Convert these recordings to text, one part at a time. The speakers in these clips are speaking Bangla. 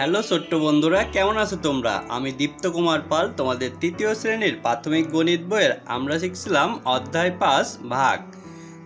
হ্যালো ছোট্ট বন্ধুরা, কেমন আছো তোমরা? আমি দীপ্ত কুমার পাল, তোমাদের তৃতীয় শ্রেণির প্রাথমিক গণিত বইয়ের আমরা শিখছিলাম অধ্যায় পাঁচ, ভাগ।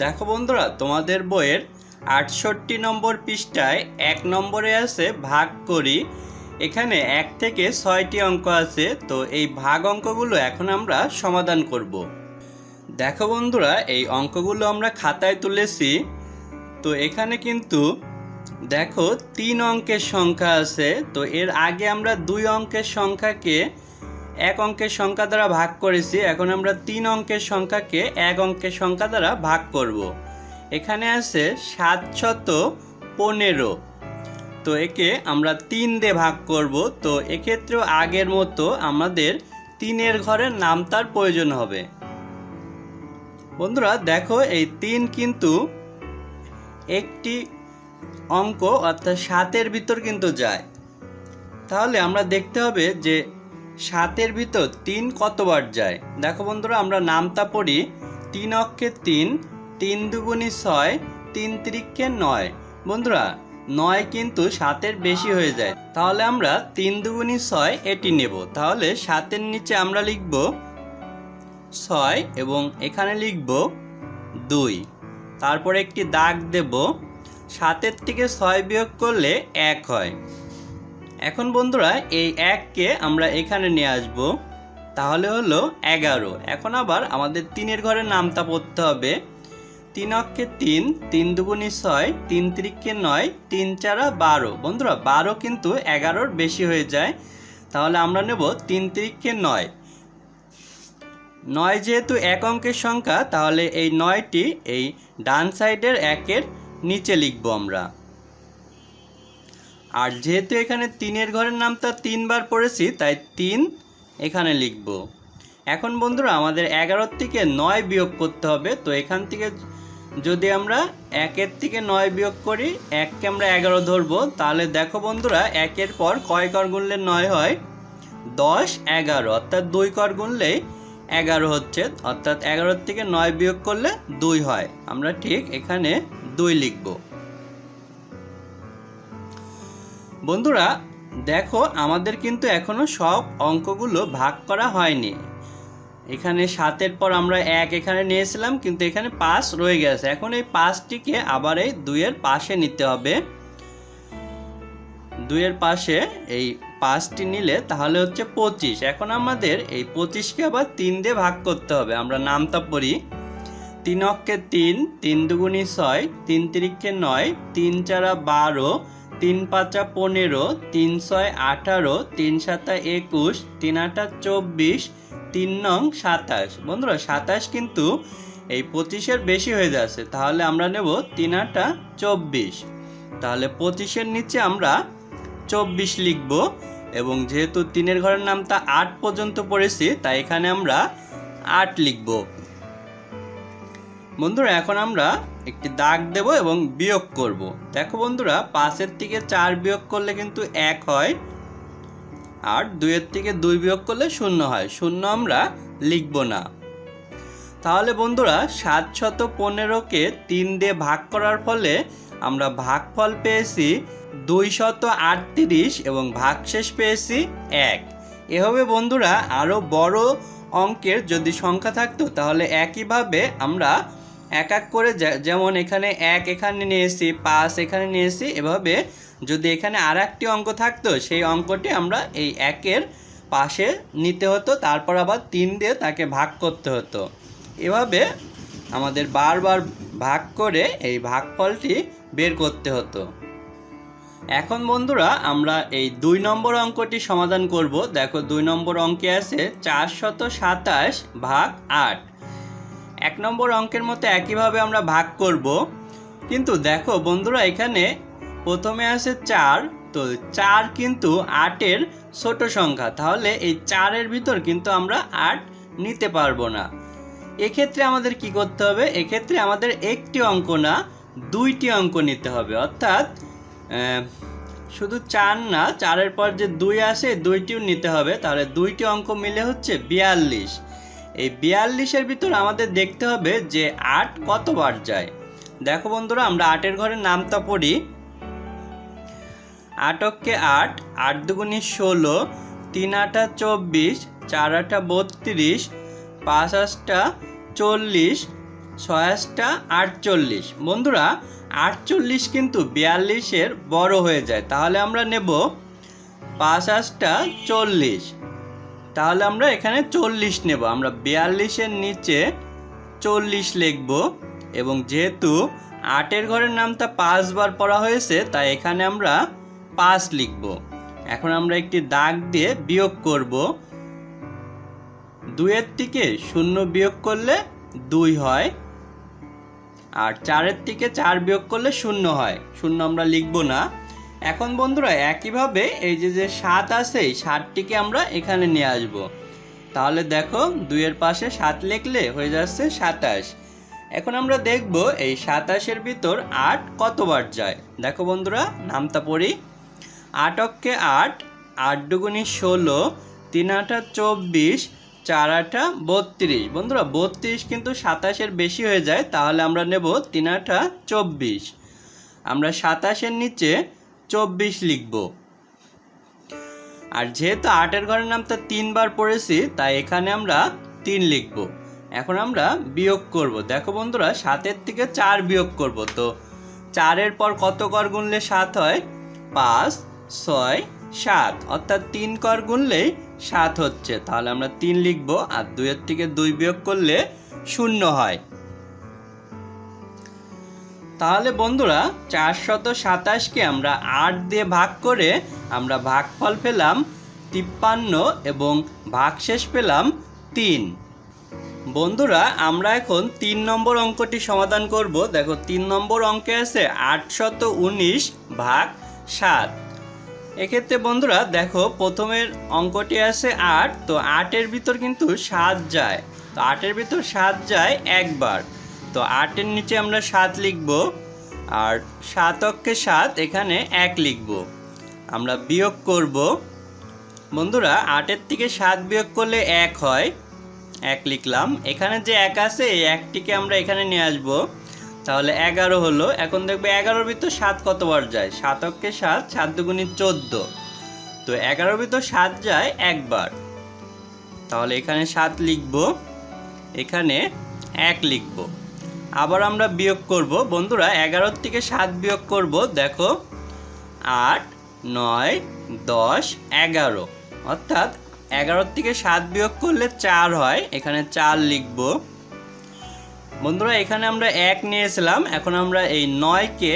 দেখো বন্ধুরা, তোমাদের বইয়ের আটষট্টি নম্বর পৃষ্ঠায় এক নম্বরে আছে ভাগ করি। এখানে এক থেকে ছয়টি অঙ্ক আছে, তো এই ভাগ অঙ্কগুলো এখন আমরা সমাধান করব। দেখো বন্ধুরা, এই অঙ্কগুলো আমরা খাতায় তুলেছি, তো এখানে কিন্তু দেখো, তিন অঙ্কের সংখ্যা আছে, তো এর আগে আমরা দুই অঙ্কের সংখ্যাকে এক অঙ্কের সংখ্যা দ্বারা ভাগ করেছি, এখন আমরা তিন অঙ্কের সংখ্যাকে এক অঙ্কের সংখ্যা দ্বারা ভাগ করব। এখানে আছে সাতশত পনেরো, তো একে আমরা তিন দিয়ে ভাগ করব, তো এক্ষেত্রেও আগের মতো আমাদের তিনের ঘরের নাম তার প্রয়োজন হবে বন্ধুরা, দেখো, এই তিন কিন্তু একটি অঙ্ক অর্থাৎ সাতের ভিতর কিন্তু যায়। তাহলে আমরা দেখতে হবে যে সাতের ভিতর তিন কতবার যায়? দেখো বন্ধুরা, আমরা নামতা পড়ি তিন অক্ষে তিন তিন দুগুণি ছয়, তিন ত্রিক্ষে নয়। বন্ধুরা, নয় কিন্তু সাতের বেশি হয়ে যায়। তাহলে আমরা তিন দুগুণি ছয় এটি নেব। তাহলে সাতের নিচে আমরা লিখব ছয় এবং এখানে লিখব দুই। তারপর একটি দাগ দেব সাতের থেকে ছয় বিয়োগ করলে এক হয়। এখন বন্ধুরা, এই এককে আমরা এখানে নিয়ে আসব। তাহলে হলো এগারো। এখন আবার আমাদের তিনের ঘরের নামটা পড়তে হবে। তিন অক্ষে তিন তিন দুগুণি ছয়, তিন ত্রিক্ষে নয়, তিন চারা বারো। বন্ধুরা, বারো কিন্তু এগারোর বেশি হয়ে যায়। তাহলে আমরা নেব তিন ত্রিক্ষে নয়। নয় যেহেতু এক অঙ্কের সংখ্যা, তাহলে এই নয়টি এই ডান সাইডের একের নিচে লিখব আমরা। আর যেহেতু এখানে তিনের ঘরের নামটা তিনবার পড়েছি, তাই তিন এখানে লিখব। এখন বন্ধুরা, আমাদের এগারোর থেকে নয় বিয়োগ করতে হবে, তো এখান থেকে যদি আমরা একের থেকে নয় বিয়োগ করি, এককে আমরা এগারো ধরবো, তাহলে দেখো বন্ধুরা, একের পর কয় কর গুনলে নয় হয়? দশ, এগারো, অর্থাৎ দুই কর গুনলেই এগারো হচ্ছে, অর্থাৎ এগারোর থেকে নয় বিয়োগ করলে দুই হয়। আমরা ঠিক এখানে দুই লিখব। বন্ধুরা, দেখো, আমাদের কিন্তু এখনও সব অঙ্কগুলো ভাগ করা হয়নি। এখানে সাতের পর আমরা এক এখানে নিয়েছিলাম, কিন্তু এখানে পাঁচ রয়ে গেছে। এখন এই পাঁচটিকে আবার এই দুইয়ের পাশে নিতে হবে। দুইয়ের পাশে এই পাঁচটি নিলে তাহলে হচ্ছে পঁচিশ। এখন আমাদের এই পঁচিশকে আবার তিন দিয়ে ভাগ করতে হবে। আমরা নামতা পড়ি। তিন অক্ষে তিন তিন দুগুণি ছয়, তিন তিরিক্ষে নয়, তিন চারা বারো, তিন পাঁচা পনেরো, তিন ছয় আঠারো, তিন সাতা একুশ, তিন আটা চব্বিশ, তিন নং সাতাশ। বন্ধুরা, সাতাশ কিন্তু এই পঁচিশের বেশি হয়ে যাচ্ছে। তাহলে আমরা নেব তিন আটা চব্বিশ। তাহলে পঁচিশের নিচে আমরা চব্বিশ লিখব এবং যেহেতু তিনের ঘরের নামটা আট পর্যন্ত পড়েছি, তাই এখানে আমরা আট লিখব। বন্ধুরা, এখন আমরা একটি দাগ দেব এবং বিয়োগ করব। দেখো বন্ধুরা, পাঁচের থেকে চার বিয়োগ করলে কিন্তু এক হয়, আর দুইয়ের থেকে দুই বিয়োগ করলে শূন্য হয়। শূন্য আমরা লিখব না। তাহলে বন্ধুরা সাতশত পনেরোকে তিন দিয়ে ভাগ করার ফলে আমরা ভাগফল পেয়েছি দুই শত আটত্রিশ এবং ভাগশেষ পেয়েছি এক। এভাবে বন্ধুরা, আরও বড় অঙ্কের যদি সংখ্যা থাকতো, তাহলে একইভাবে আমরা এক এক করে যেমন এখানে এক এখানে নিয়ে নিয়েছি পাঁচ এখানে নিয়ে নিয়েছি এভাবে যদি এখানে আর একটি অঙ্ক থাকতো, সেই অঙ্কটি আমরা এই একের পাশে নিতে হতো, তারপর আবার তিন দিয়ে তাকে ভাগ করতে হতো। এভাবে আমাদের বারবার ভাগ করে এই ভাগফলটি বের করতে হতো। এখন বন্ধুরা, আমরা এই দুই নম্বর অঙ্কটি সমাধান করব। দেখো, দুই নম্বর অঙ্কে আছে চারশত সাতাশ ভাগ আট। এক নম্বর অঙ্কের মতো একইভাবে আমরা ভাগ করব। কিন্তু দেখো বন্ধুরা, এখানে প্রথমে আছে চার, তো চার কিন্তু আটের ছোট সংখ্যা। তাহলে এই চারের ভিতর কিন্তু আমরা আট নিতে পারব না। এক্ষেত্রে আমাদের কি করতে হবে? এক্ষেত্রে আমাদের একটি অঙ্ক না, দুইটি অঙ্ক নিতে হবে। অর্থাৎ শুধু চার না, চারের পর যে দুই আসে, দুইটিও নিতে হবে। তাহলে দুইটি অঙ্ক মিলে হচ্ছে বিয়াল্লিশ। এই বিয়াল্লিশের ভিতর আমাদের দেখতে হবে যে আট কতবার যায়। দেখো বন্ধুরা, আমরা আটের ঘরের নামটা পড়ি। আটককে আট আট দুগুনি ষোলো, তিন আটা চব্বিশ, চার আটা বত্রিশ, পাঁচ আটটা চল্লিশ, ছয় আটটা আটচল্লিশ। বন্ধুরা, আটচল্লিশ কিন্তু বিয়াল্লিশের বড় হয়ে যায়। তাহলে আমরা নেব পাঁচ আটটা চল্লিশ। তাহলে আমরা এখানে চল্লিশ নেব। আমরা বিয়াল্লিশের নিচে চল্লিশ লিখব এবং যেহেতু আটের ঘরের নামটা পাঁচবার পড়া হয়েছে, তাই এখানে আমরা পাঁচ লিখব। এখন আমরা একটি দাগ দিয়ে বিয়োগ করব। দুইয়ের থেকে শূন্য বিয়োগ করলে দুই হয় আর চারের থেকে চার বিয়োগ করলে শূন্য হয়। শূন্য আমরা লিখব না। এখন বন্ধুরা, একইভাবে এই যে যে সাত আছে, এই সাতটিকে আমরা এখানে নিয়ে আসব। তাহলে দেখো, দুইয়ের পাশে সাত লিখলে হয়ে যাচ্ছে সাতাশ। এখন আমরা দেখব এই সাতাশের ভিতর আট কতবার যায়। দেখো বন্ধুরা, নামটা পড়ি। আট অক্ষে আট আট দুগুনি ষোলো, তিন আটা চব্বিশ, চার আটা বত্রিশ। বন্ধুরা, বত্রিশ কিন্তু সাতাশের বেশি হয়ে যায়, তাহলে আমরা নেব তিন আটা চব্বিশ। আমরা সাতাশের নিচে চব্বিশ লিখব। আর যেহেতু আটের ঘরের নামটা তিনবার পড়েছি, তাই এখানে আমরা তিন লিখব। এখন আমরা বিয়োগ করব। দেখো বন্ধুরা, সাতের থেকে চার বিয়োগ করব। তো চারের পর কত কর গুনলে সাত হয়? পাঁচ, ছয়, সাত। অর্থাৎ তিন কর গুনলেই সাত হচ্ছে। তাহলে আমরা তিন লিখব আর দুইয়ের থেকে দুই বিয়োগ করলে শূন্য হয়। তাহলে বন্ধুরা চারশত সাতাশকে আমরা আট দিয়ে ভাগ করে আমরা ভাগফল পেলাম তিপ্পান্ন এবং ভাগশেষ পেলাম তিন। বন্ধুরা, আমরা এখন তিন নম্বর অঙ্কটি সমাধান করব। দেখো, তিন নম্বর অঙ্কে আছে আটশত উনিশ ভাগ সাত। এক্ষেত্রে বন্ধুরা, দেখো, প্রথমের অঙ্কটি আছে আট, তো আটের ভিতর কিন্তু সাত যায়। তো আটের ভিতর সাত যায় একবার। তো আটের নিচে আমরা সাত লিখব আর সাত অক্ষে সাত এখানে এক লিখব। আমরা বিয়োগ করব। বন্ধুরা, আটের থেকে সাত বিয়োগ করলে এক হয়। এক লিখলাম। এখানে যে এক আছে, এই একটিকে আমরা এখানে নিয়ে আসব। তাহলে এগারো হলো। এখন দেখবে এগারোর ভিতর সাত কতবার যায়? সাত অক্ষে সাত সাত দুগুণি চোদ্দ। তো এগারোর ভিতর সাত যায় একবার। তাহলে এখানে সাত লিখব। এখানে এক লিখব। আবার আমরা বিয়োগ করব। বন্ধুরা এগারোর থেকে সাত বিয়োগ করব, দেখো, আট, নয়, দশ, এগারো। অর্থাৎ এগারোর থেকে সাত বিয়োগ করলে চার হয়, এখানে চার লিখব। বন্ধুরা, এখানে আমরা এক নিয়েছিলাম, এখন আমরা এই নয়কে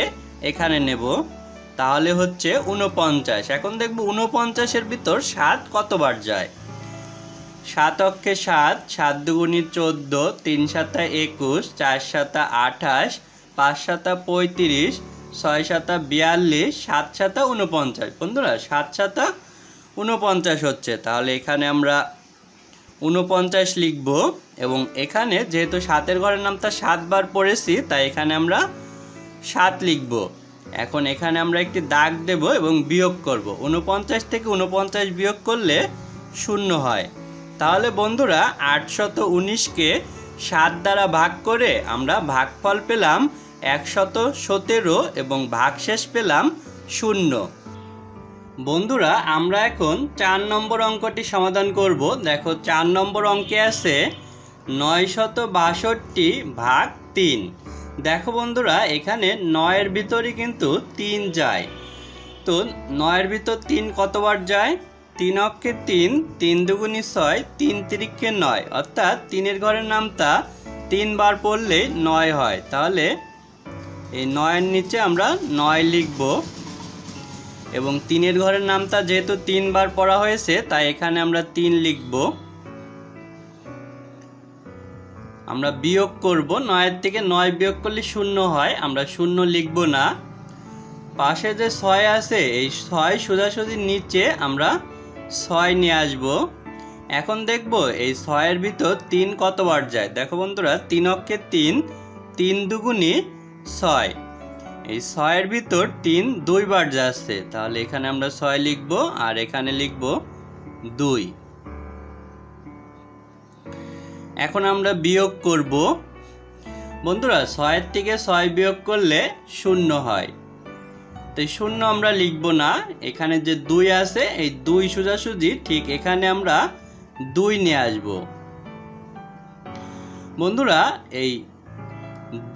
এখানে নেব। তাহলে হচ্ছে উনপঞ্চাশ এখন দেখব উনপঞ্চাশের ভিতর সাত কতবার যায়? সাত অক্ষে সাত সাত দুগুণি চোদ্দ, তিন সাতা একুশ, চার সাতা আঠাশ, পাঁচ সাতা পঁয়ত্রিশ, ছয় সাতা বিয়াল্লিশ, সাত সাতা উনপঞ্চাশ বন্ধুরা, সাত সাতা উনপঞ্চাশ হচ্ছে। তাহলে এখানে আমরা উনপঞ্চাশ লিখব এবং এখানে যেহেতু সাতের ঘরের নামটা সাতবার পড়েছি, তাই এখানে আমরা সাত লিখব। এখন এখানে আমরা একটি দাগ দেব এবং বিয়োগ করব। উনপঞ্চাশ থেকে উনপঞ্চাশ বিয়োগ করলে শূন্য হয়। তাহলে বন্ধুরা আটশত উনিশকে সাত দ্বারা ভাগ করে আমরা ভাগফল পেলাম একশত সতেরো এবং ভাগশেষ পেলাম শূন্য। বন্ধুরা আমরা এখন চার নম্বর অঙ্কটি সমাধান করব। দেখো চার নম্বর অঙ্কে আছে নয়শত বাষট্টি ভাগ তিন। দেখো বন্ধুরা এখানে নয়ের ভিতরে কিন্তু তিন যায়। তো নয়ের ভিতর তিন কতবার যায়? তিন অক্ষে তিন তিন দুগুণি ছয়, তিন তিরিক্ষে নয়। অর্থাৎ তিনের ঘরের নামটা তিনবার পড়লে নয় হয়। তাহলে এই নয়ের নিচে আমরা নয় লিখব। এবং তিনের ঘরের নামটা যেহেতু তিনবার পড়া হয়েছে, তাই এখানে আমরা তিন লিখব। আমরা বিয়োগ করব। নয়ের থেকে নয় বিয়োগ করলে শূন্য হয়। আমরা শূন্য লিখব না। পাশে যে ছয় আছে, এই ছয় সোজাসুজি নিচে আমরা ছয় নিয়ে আসব। এখন দেখব এই ছয়ের ভিতর তিন কতবার যায়? দেখো বন্ধুরা, তিন অক্ষে তিন তিন দুগুণি ছয়। এই ছয়ের ভিতর তিন দুইবার যাচ্ছে। তাহলে এখানে আমরা ছয় লিখব আর এখানে লিখব দুই। এখন আমরা বিয়োগ করব। বন্ধুরা, ছয়ের থেকে ছয় বিয়োগ করলে শূন্য হয়। তো শূন্য আমরা লিখব না। এখানে যে দুই আছে, এই দুই সোজাসুজি ঠিক এখানে আমরা দুই নিয়ে আসব। বন্ধুরা, এই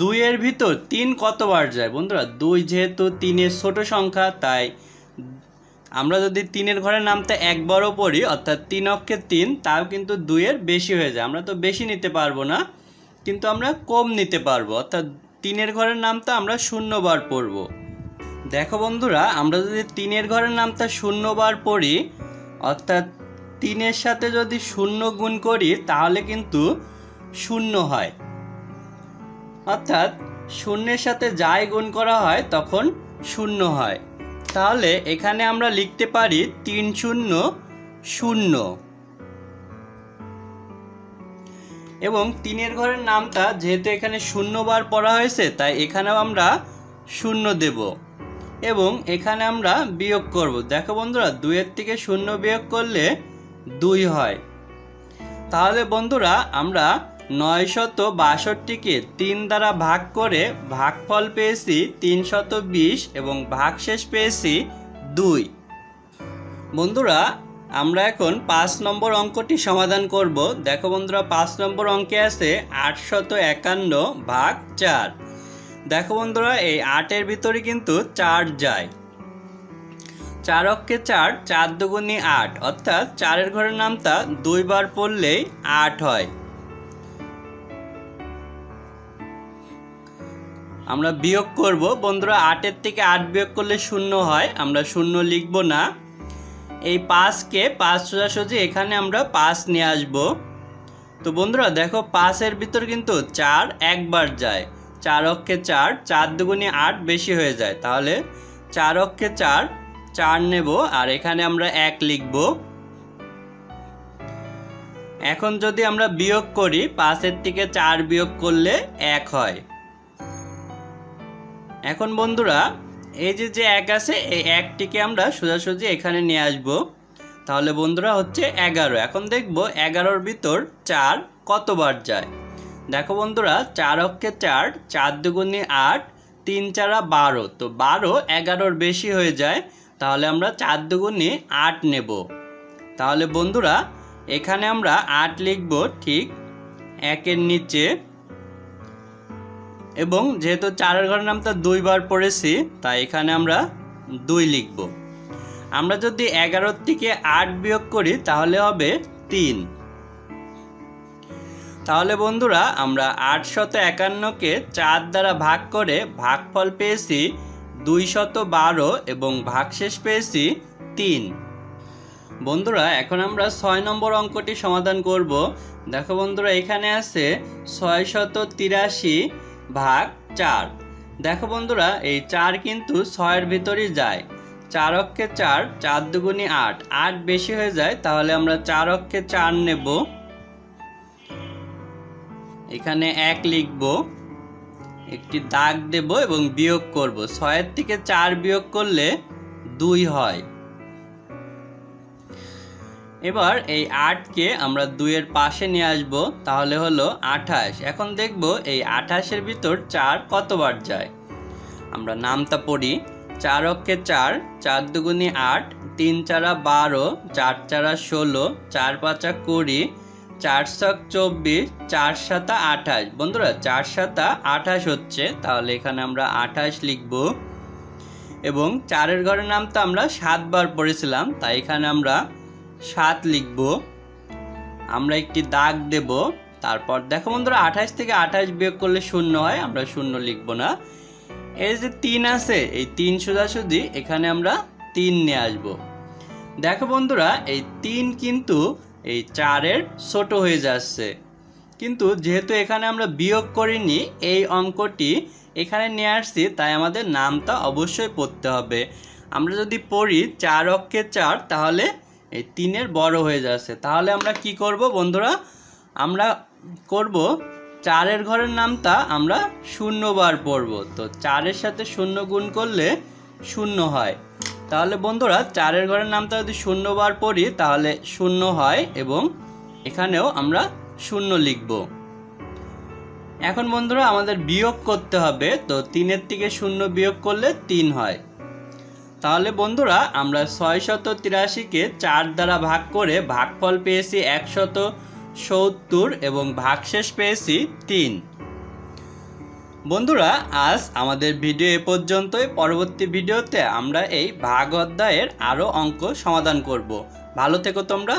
দুইয়ের ভিতর তিন কতবার যায়? বন্ধুরা, দুই যেহেতু তিনের ছোট সংখ্যা, তাই আমরা যদি তিনের ঘরে নামতে একবারও পড়ি, অর্থাৎ তিন অক্ষে তিন, তাও কিন্তু দুইয়ের বেশি হয়ে যায়। আমরা তো বেশি নিতে পারব না, কিন্তু আমরা কম নিতে পারব। অর্থাৎ তিনের ঘরের নামটা আমরা শূন্যবার পড়ব। দেখো বন্ধুরা, আমরা যদি তিনের ঘরের নামটা শূন্যবার পড়ি, অর্থাৎ তিনের সাথে যদি শূন্য গুণ করি, তাহলে কিন্তু শূন্য হয়। অর্থাৎ শূন্যের সাথে যাই গুণ করা হয়, তখন শূন্য হয়। তাহলে এখানে আমরা লিখতে পারি তিন শূন্য শূন্য। এবং তিনের ঘরের নামটা যেহেতু এখানে শূন্যবার পড়া হয়েছে, তাই এখানেও আমরা শূন্য দেব। এবং এখানে আমরা বিয়োগ করব। দেখো বন্ধুরা, দুইয়ের থেকে শূন্য বিয়োগ করলে দুই হয়। তাহলে বন্ধুরা, আমরা নয় শত বাষট্টিকে তিন দ্বারা ভাগ করে ভাগফল পেয়েছি তিনশত বিশ এবং ভাগশেষ পেয়েছি দুই। বন্ধুরা, আমরা এখন পাঁচ নম্বর অঙ্কটি সমাধান করব। দেখো বন্ধুরা, পাঁচ নম্বর অঙ্কে আছে আটশত একান্ন ভাগ চার। দেখো বন্ধুরা, এই আটের ভিতরে কিন্তু চার যায়। চার অক্ষে চার চার দুগুণি আট, অর্থাৎ চারের ঘরের নামটা দুইবার পড়লেই আট হয়। আমরা বিয়োগ করব, বন্ধুরা, আটের থেকে আট বিয়োগ করলে শূন্য হয়, আমরা শূন্য লিখব না। এই পাঁচকে পাঁচ সোজাসুজি এখানে আমরা পাঁচ নিয়ে আসব। তো বন্ধুরা, দেখো পাঁচের ভিতর কিন্তু চার একবার যায়। চার অক্ষে চার চার দুগুণে আট বেশি হয়ে যায়। তাহলে চার অক্ষে চার চার নেব, আর এখানে আমরা এক লিখব। এখন যদি আমরা বিয়োগ করি, পাঁচের থেকে চার বিয়োগ করলে এক হয়। এখন বন্ধুরা, এই যে যে এক আছে, এই একটিকে আমরা সোজাসুজি এখানে নিয়ে আসব। তাহলে বন্ধুরা হচ্ছে এগারো। এখন দেখব এগারোর ভিতর চার কতবার যায়? দেখো বন্ধুরা, চার অক্ষে চার চার দুগুণে আট, তিন চারা বারো। তো বারো এগারোর বেশি হয়ে যায়, তাহলে আমরা চার দুগুণে আট নেব। তাহলে বন্ধুরা, এখানে আমরা আট লিখব ঠিক একের নিচে। এবং যেহেতু চারের ঘরের নামটা দুইবার পড়েছি, তাই এখানে আমরা দুই লিখব। আমরা যদি এগারোর থেকে আট বিয়োগ করি, তাহলে হবে তিন। তাহলে বন্ধুরা, আমরা আটশত একান্নকে চার দ্বারা ভাগ করে ভাগফল পেয়েছি দুইশত বারো এবং ভাগশেষ পেয়েছি তিন। বন্ধুরা, এখন আমরা ছয় নম্বর অঙ্কটি সমাধান করব। দেখো বন্ধুরা, এখানে আছে ছয় শত তিরাশি ভাগ চার। দেখো বন্ধুরা, এই চার কিন্তু ছয়ের ভিতরই যায়। চার অক্ষে চার চার দুগুণি আট। আট বেশি হয়ে যায়, তাহলে আমরা চার অক্ষে চার নেব। এখানে এক লিখব, একটি দাগ দেব এবং বিয়োগ করব। ছয়ের থেকে চার বিয়োগ করলে দুই হয়। এবার এই আটকে আমরা দুইয়ের পাশে নিয়ে আসব, তাহলে হলো আঠাশ। এখন দেখব এই আঠাশের ভিতর চার কতবার যায়? আমরা নামটা পড়ি, চার অক্ষে চার চার দুগুণি আট, তিন চারা বারো, চার চারা ষোলো, চার পাঁচা কুড়ি চার ছক চব্বিশ, চার সাতা আঠাশ বন্ধুরা, চার সাতা আঠাশ হচ্ছে, তাহলে এখানে আমরা আঠাশ লিখব। এবং চারের ঘরের নাম তো আমরা সাতবার পড়েছিলাম, তাই এখানে আমরা সাত লিখব। আমরা একটি দাগ দেব। তারপর দেখো বন্ধুরা আঠাশ থেকে আঠাশ বিয়োগ করলে শূন্য হয়, আমরা শূন্য লিখব না। এই যে তিন আছে, এই তিন সোজাসুজি এখানে আমরা তিন নিয়ে আসব। দেখো বন্ধুরা, এই তিন কিন্তু এই চারের ছোট হয়ে যাচ্ছে। কিন্তু যেহেতু এখানে আমরা বিয়োগ করিনি, এই অঙ্কটি এখানে নিয়ে আসছি, তাই আমাদের নামটা অবশ্যই পড়তে হবে। আমরা যদি পড়ি চার অক্ষে চার, তাহলে এই তিনের বড় হয়ে যাচ্ছে। তাহলে আমরা কি করব বন্ধুরা? আমরা করব চারের ঘরের নামটা আমরা শূন্যবার পড়ব। তো চারের সাথে শূন্য গুণ করলে শূন্য হয়। তাহলে বন্ধুরা, চারের ঘরের নামটা যদি শূন্যবার পড়ি, তাহলে শূন্য হয় এবং এখানেও আমরা শূন্য লিখব। এখন বন্ধুরা, আমাদের বিয়োগ করতে হবে, তো তিনের থেকে শূন্য বিয়োগ করলে তিন হয়। তাহলে বন্ধুরা, আমরা ছয়শত তিরাশিকে চার দ্বারা ভাগ করে ভাগফল পেয়েছি একশত সত্তর এবং ভাগশেষ পেয়েছি তিন। বন্ধুরা, আজ আমাদের ভিডিও এ পর্যন্তই। পরবর্তী ভিডিওতে আমরা এই ভাগ অধ্যায়ের আরও অঙ্ক সমাধান করব। ভালো থেকো তোমরা।